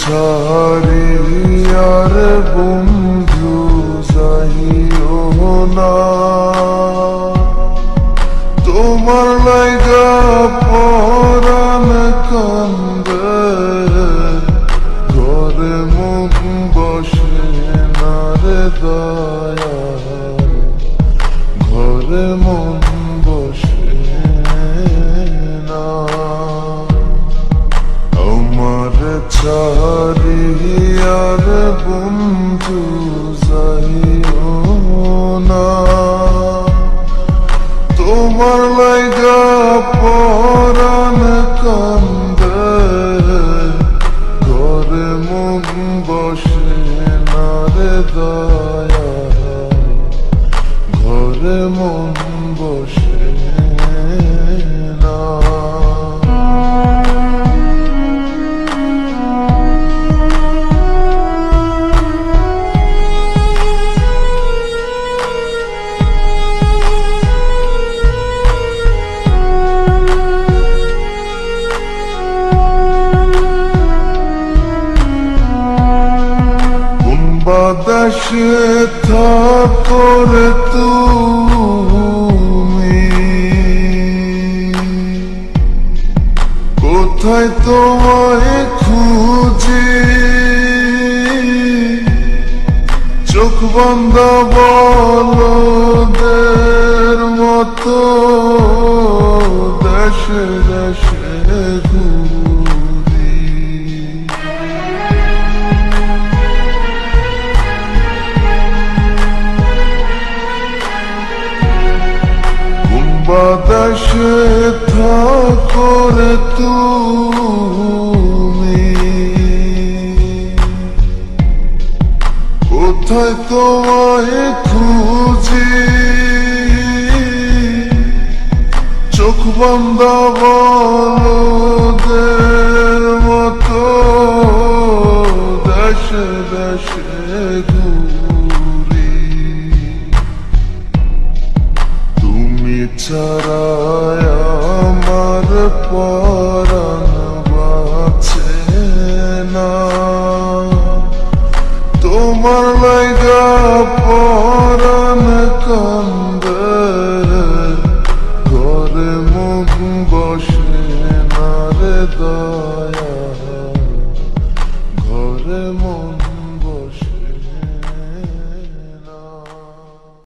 ছাড়ি আর বন্ধু যাইও না। তোমার লাইগা দয়া ঘরে মন বাতাসে থাকরে তুমি। কোথায় তোমায় খুঁজি? চোখ বন্ধ বলদের মতো দেশে দেশে ঘুরি। বাতাসে থাকরে তুমি। কোথায় তোমায় খুঁজি? চোখ বন্ধ বলদের ছাড়ায় আমার পরাণ বাঁচে না। তোমার লাগা পরাণ কান্দে ঘরে মুখ বসে না রে দয়া। ঘরে মন